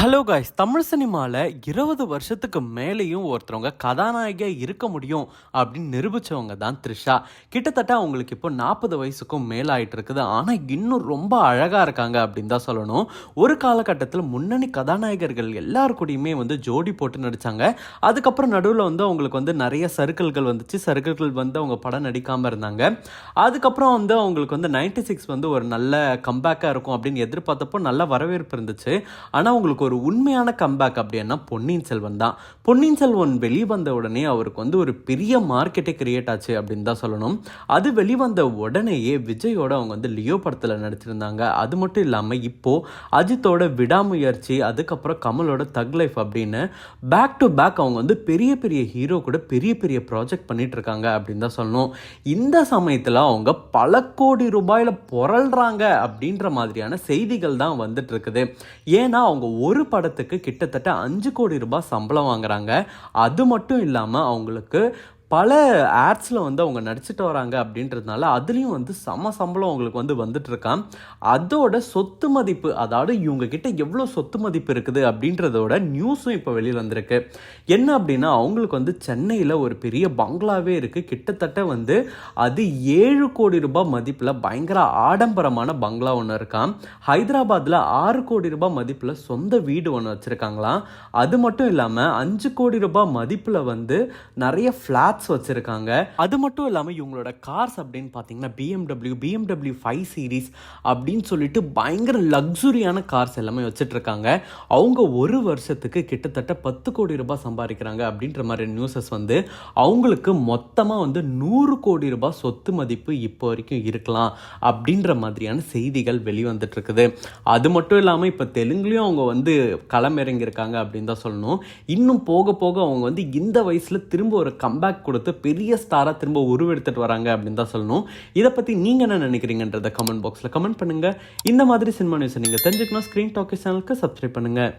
Hello guys Tamil சினிமாவில் இருபது வருஷத்துக்கு மேலேயும் ஒருத்தவங்க கதாநாயகியாக இருக்க முடியும் அப்படின்னு நிரூபித்தவங்க தான் த்ரிஷா. கிட்டத்தட்ட அவங்களுக்கு இப்போ நாற்பது வயசுக்கும் மேலாயிட்டு இருக்குது. ஆனால் இன்னும் ரொம்ப அழகாக இருக்காங்க அப்படின்னு தான் சொல்லணும். ஒரு காலகட்டத்தில் முன்னணி கதாநாயகர்கள் எல்லார் கூடயுமே வந்து ஜோடி போட்டு நடித்தாங்க அதுக்கப்புறம் நடுவில் வந்து அவங்களுக்கு வந்து நிறைய சர்க்கிள்கள் வந்துச்சு. சர்க்கிள்கள் வந்து அவங்க படம் நடிக்காமல் இருந்தாங்க. அதுக்கப்புறம் வந்து அவங்களுக்கு வந்து நைன்டி சிக்ஸ் வந்து ஒரு நல்ல கம்பேக்காக இருக்கும் அப்படின்னு எதிர்பார்த்தப்போ நல்ல வரவேற்பு இருந்துச்சு. ஆனால் அவங்களுக்கு ஒரு உண்மையான கம்பேக் அப்படின்னா பொன்னியின் செல்வன் தான். பொன்னியின் செல்வன் வெளிவந்த உடனே அவருக்கு வந்து ஒரு பெரிய மார்க்கெட்டே கிரியேட் ஆச்சு அப்படின்னு தான் சொல்லணும். அது வெளிவந்த உடனேயே விஜயோட அவங்க வந்து லியோ படத்தில் நடிச்சிருந்தாங்க. அது மட்டும் இல்லாமல் இப்போது அஜித்தோட விடாமுயற்சி அதுக்கப்புறம் கமலோட தக் லைஃப் அப்படின்னு பேக் டு பேக் அவங்க வந்து பெரிய பெரிய ஹீரோ கூட பெரிய பெரிய ப்ராஜெக்ட் பண்ணிட்டு இருக்காங்க அப்படின்னு தான் சொல்லணும். இந்த சமயத்தில் அவங்க பல கோடி ரூபாயில் புரள்றாங்க அப்படின்ற மாதிரியான செய்திகள் தான் வந்துட்டு இருக்குது. ஏன்னா அவங்க ஒரு படத்துக்கு கிட்டத்தட்ட அஞ்சு கோடி ரூபாய் சம்பளம் வாங்குறாங்க. அது மட்டும் இல்லாமல் அவங்களுக்கு பல ஆட்ஸில் வந்து அவங்க நடிச்சிட்டு வராங்க அப்படின்றதுனால அதுலேயும் வந்து சம சம்பளம் அவங்களுக்கு வந்து வந்துட்டுருக்கான் அதோட சொத்து மதிப்பு அதாவது இவங்க கிட்ட எவ்வளோ சொத்து மதிப்பு இருக்குது அப்படின்றதோட நியூஸும் இப்போ வெளியில் வந்திருக்கு. என்ன அப்படின்னா அவங்களுக்கு வந்து சென்னையில் ஒரு பெரிய பங்களாவே இருக்குது கிட்டத்தட்ட வந்து அது ஏழு கோடி ரூபாய் மதிப்பில் பயங்கர ஆடம்பரமான பங்களா ஒன்று இருக்கான் ஹைதராபாத்தில் ஆறு கோடி ரூபாய் மதிப்பில் சொந்த வீடு ஒன்று வச்சுருக்காங்களாம். அது மட்டும் இல்லாமல் அஞ்சு கோடி ரூபாய் மதிப்பில் வந்து நிறைய ஃப்ளாட்ஸ் வச்சுருக்காங்க. அது மட்டும் இல்லாமல் இவங்களோட கார்ஸ் அப்படின்னு பார்த்தீங்கன்னா பிஎம்டபிள்யூ பிஎம்டபிள்யூ ஃபைவ் சீரீஸ் அப்படின்னு சொல்லிட்டு பயங்கர லக்ஸுரியான கார்ஸ் எல்லாமே வச்சுட்ருக்காங்க அவங்க ஒரு வருஷத்துக்கு கிட்டத்தட்ட பத்து கோடி ரூபாய் சம்பாதிக்கிறாங்க அப்படின்ற மாதிரி நியூஸஸ் வந்து அவங்களுக்கு மொத்தமாக வந்து நூறு கோடி ரூபாய் சொத்து மதிப்பு இப்போ வரைக்கும் இருக்கலாம் அப்படின்ற மாதிரியான செய்திகள் வெளிவந்துட்டுருக்குது. அது மட்டும் இல்லாமல் இப்போ தெலுங்குலேயும் அவங்க வந்து களமிறங்கியிருக்காங்க அப்படின்னு தான் சொல்லணும். இன்னும் போக போக அவங்க வந்து இந்த வயசில் திரும்ப ஒரு கம்பேக் கொடுத்து பெரிய ஸ்டாராக திரும்ப உருவெடுத்துட்டு வராங்க அப்படின்னு தான் சொல்லணும். இதை பற்றி நீங்கள் என்ன நினைக்கிறீங்கன்றத கமெண்ட் பாக்ஸில் கமெண்ட் பண்ணுங்கள் இந்த மாதிரி சினிமா நியூஸை நீங்கள் தெரிஞ்சுக்கணும். ஸ்க்ரீன் டாக்கி சேனலுக்கு சப்ஸ்கிரைப் பண்ணுங்கள்